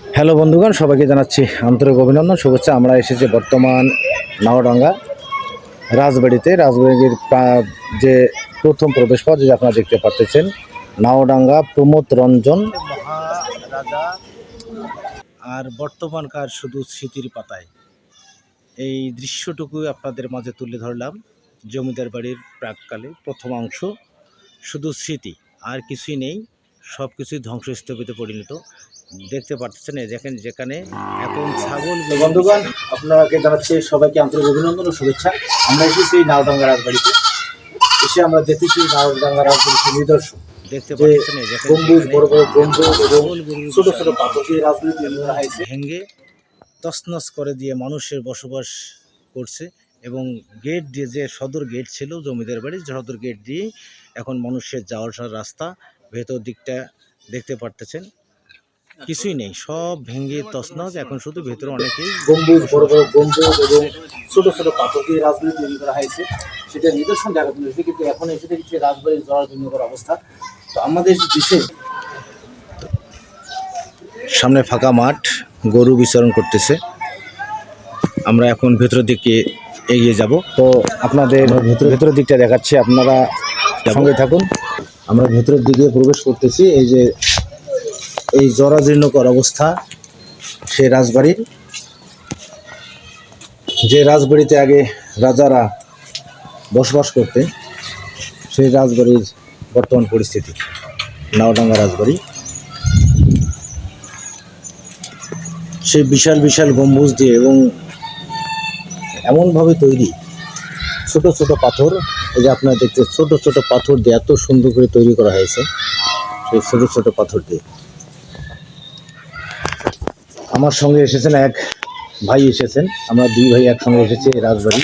Hello বন্ধুগণ, সবাইকে জানাচ্ছি আন্তরিক অভিনন্দন, শুভেচ্ছা। আমরা এসেছি বর্তমান নাওডাঙ্গা রাজবাড়িতে। রাজবাড়ির যে প্রথম প্রবেশ পথ যে আপনারা দেখতে পাচ্ছেন নাওডাঙ্গা প্রমোদ রঞ্জন। মহারাজা আর বর্তমানকার শুধু স্মৃতির পাতায়। এই দৃশ্যটুকু আপনাদের মাঝে তুলে ধরলাম। জমিদার বাড়ির প্রাককালে প্রথম অংশ, শুধু স্মৃতি, আর কিছুই নেই সব কিছুই ধ্বংসস্তূপিতে পরিণত। দেখতে পাচ্ছেন এই দেখেন যেখানে এখন ছাগল বন্ধুগণ আপনাকে জানাচ্ছি সবাইকে আন্তরিক অভিনন্দন ও শুভেচ্ছা। আমরা এসেছি নাওডাঙ্গা রাজবাড়িতে এসে আমরা দেখেছি নাওডাঙ্গা রাজবাড়িতে নিদর্শন দেখতে পাচ্ছেন গম্বুজ বড় বড় গম্বুজ এবং ছোট ছোট পাথর দিয়ে করা হয়েছে। ভেঙ্গে তছনছ করে দিয়ে মানুষের বসবাস করছে এবং গেট দিয়ে যে সদর গেট ছিল জমিদার বাড়ির সদর গেট দিয়ে এখন মানুষের যাওয়া আসার রাস্তা ভেতর দিকটা দেখতে পারতেছেন। কিছুই নেই সব ভেঙে তছনছ এখন শুধু ভেতরে অনেকেই গম্বুজ বড় বড় গম্বুজ এবং ছোট ছোট পাথর দিয়ে রাজবাড়ি তৈরি করা হয়েছে। সেটা নিদর্শন দেখা যাচ্ছে কিন্তু এখন এসে দেখছি রাজবাড়ির জরাজীর্ণকর অবস্থা। তো আমাদের দেশে সামনে ফাঁকা মাঠ গরু বিচরণ করতেছে। আমরা এখন ভেতরের দিকে এগিয়ে যাব। তো আপনাদের ভেতরের দিকটা দেখাচ্ছি আপনারা সঙ্গে থাকুন। আমরা ভেতরের দিকে প্রবেশ করতেছি এই যে এই জরাজীর্ণকর অবস্থা সেই রাজবাড়ির। যে রাজবাড়িতে আগে রাজারা বসবাস করতেন, সেই রাজবাড়ির বর্তমান পরিস্থিতি। নাওডাঙ্গা রাজবাড়ি। সেই বিশাল বিশাল গম্বুজ দিয়ে এবং এমনভাবে তৈরি, ছোট ছোট পাথর। এই যে আপনারা দেখতে, ছোট ছোট পাথর দিয়ে এত সুন্দর করে তৈরি করা হয়েছে, সেই ছোট ছোট পাথর দিয়ে। আমার সঙ্গে এসেছেন এক ভাই এসেছেন। আমরা দুই ভাই একসঙ্গে এসেছি রাজবাড়ি।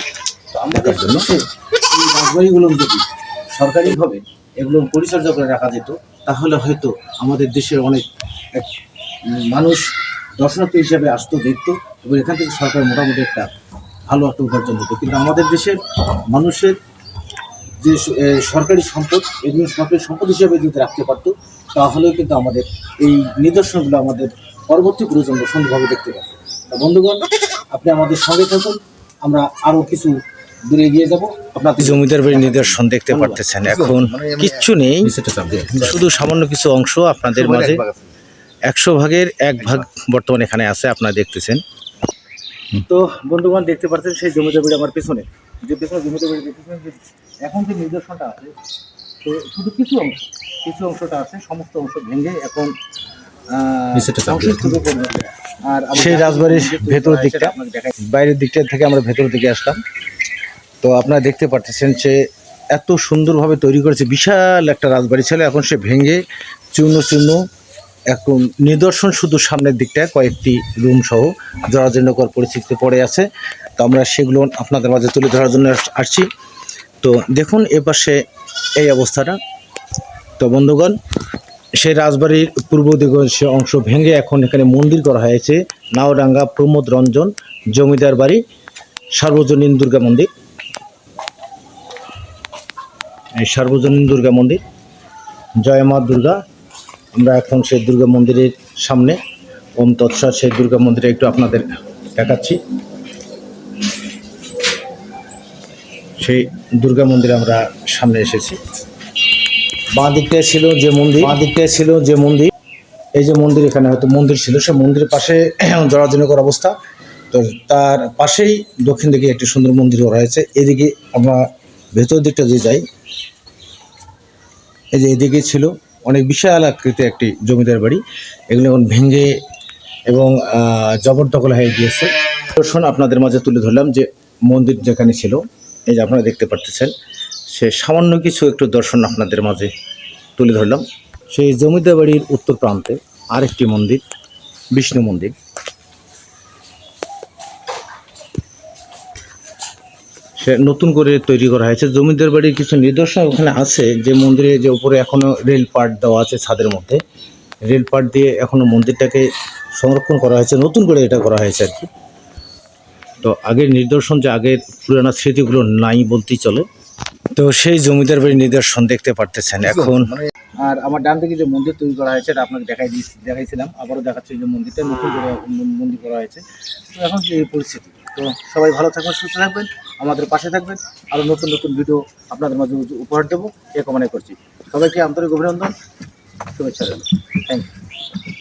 আমাদের জন্য এই রাজবাড়িগুলো যদি সরকারিভাবে এগুলো পরিচর্যা করে রাখা যেত, তাহলে হয়তো আমাদের দেশের অনেক এক মানুষ দর্শনার্থী হিসাবে আসতো, দেখতো এবং এখান থেকে সরকার মোটামুটি একটা ভালো একটা উপার্জন হতো কিন্তু আমাদের দেশের মানুষের যে সরকারি সম্পদ, এগুলো সরকারি সম্পদ হিসাবে যদি রাখতে পারতো, তাহলেও কিন্তু আমাদের এই নিদর্শনগুলো আমাদের পরবর্তী প্রজন্ম সুন্দরভাবে দেখতে পাবে। তা বন্ধুগণ আপনি আমাদের সঙ্গে থাকুন। আমরা আরও কিছু দূরে এগিয়ে যাব। আপনাদের জমিদার বাড়ির নিদর্শন দেখতে পারতেছেন। এখন কিচ্ছু নেই শুধু সামান্য কিছু অংশ আপনাদের মাঝে। একশো ভাগের এক ভাগ বর্তমানে এখানে আছে আপনারা দেখতেছেন। তো বন্ধুগণ দেখতে পাচ্ছেন সেই জমিদার বাড়ি আমার পেছনে। যে পেছনে জমিদার বাড়ি দেখতেছেন এখন যে নিদর্শনটা আছে তো শুধু কিছু অংশ কিছু অংশটা আছে সমস্ত অংশ ভেঙে এখন সেই রাজবাড়ির যে তৈরি ভেতর দিকটা? বাইরের দিকটা থেকে আমরা ভেতরের দিকে আসলাম। তো আপনারা দেখতে পাচ্ছেন যে এত সুন্দরভাবে তৈরি করেছে বিশাল একটা রাজবাড়ি। ছিল এখন সে ভেঙে চূর্ণ চূর্ণ এখন নিদর্শন শুধু সামনের দিকটায় কয়েকটি রুম সহ জরাজীর্ণকর পরিস্থিতিতে পড়ে আছে। তো আমরা সেগুলো আপনাদের মাঝে তুলে ধরার জন্য আসছি। তো দেখুন এপাশে এই অবস্থাটা। তো বন্ধুগণ সেই রাজবাড়ির পূর্ব সে অংশ ভেঙে এখন এখানে মন্দির করা হয়েছে। নাওডাঙ্গা প্রমোদ রঞ্জন, জমিদার বাড়ি, সার্বজনীন দুর্গা মন্দির। সার্বজনীন দুর্গা মন্দির। জয় মা দুর্গা। আমরা এখন সেই দুর্গা মন্দিরের সামনে। ওম তৎসা সেই দুর্গা মন্দিরে একটু আপনাদের দেখাচ্ছি। সেই দুর্গা মন্দিরে আমরা সামনে এসেছি। বাঁ দিকটায় ছিল যে মন্দির বাঁ দিকটায় ছিল যে মন্দির, এই যে মন্দির এখানে হয়তো মন্দির ছিল, সে মন্দিরের পাশে জরাজনকর অবস্থা। তো তার পাশেই দক্ষিণ দিকে একটি সুন্দর মন্দির রয়েছে এদিকে আমরা ভেতর দিকটা যে যাই। এই যে এদিকে ছিল অনেক বিশাল আকৃতি একটি জমিদার বাড়ি। এগুলো এখন ভেঙে এবং জবরদখল হয়ে গিয়েছে। দর্শন আপনাদের মাঝে তুলে ধরলাম যে মন্দির যেখানে ছিল। এই যে আপনারা দেখতে পারতেছেন। সে সামান্য কিছু একটু দর্শন আপনাদের মাঝে তুলে ধরলাম। সেই জমিদার বাড়ির উত্তর প্রান্তে আরেকটি মন্দির, বিষ্ণু মন্দির। সে নতুন করে তৈরি করা হয়েছে। জমিদার বাড়ির কিছু নিদর্শন ওখানে আছে। যে মন্দিরে যে উপরে এখনও রেল পাট দেওয়া আছে ছাদের মধ্যে, রেল পাট দিয়ে এখনও মন্দিরটাকে সংরক্ষণ করা হয়েছে। নতুন করে এটা করা হয়েছে আর কি। তো আগের নিদর্শন যে আগের পুরানো স্মৃতিগুলো নাই বলতেই চলে। তো সেই জমিদার বাড়ির নিদর্শন দেখতে পারতেছেন এখন। আর আমার ডান দিকে যে মন্দির তৈরি করা হয়েছে এটা আপনাকে দেখাই দিয়েছি দেখাইছিলাম। আবারও দেখাচ্ছি যে মন্দিরটা নতুন করে মন্দির করা হয়েছে। তো এখন এই পরিস্থিতি। তো সবাই ভালো থাকবেন সুস্থ থাকবেন আমাদের পাশে থাকবেন। আরও নতুন নতুন ভিডিও আপনাদের মাঝে উপহার দেবো এ কামনা করছি। সবাইকে আন্তরিক অভিনন্দন শুভেচ্ছা থ্যাংক ইউ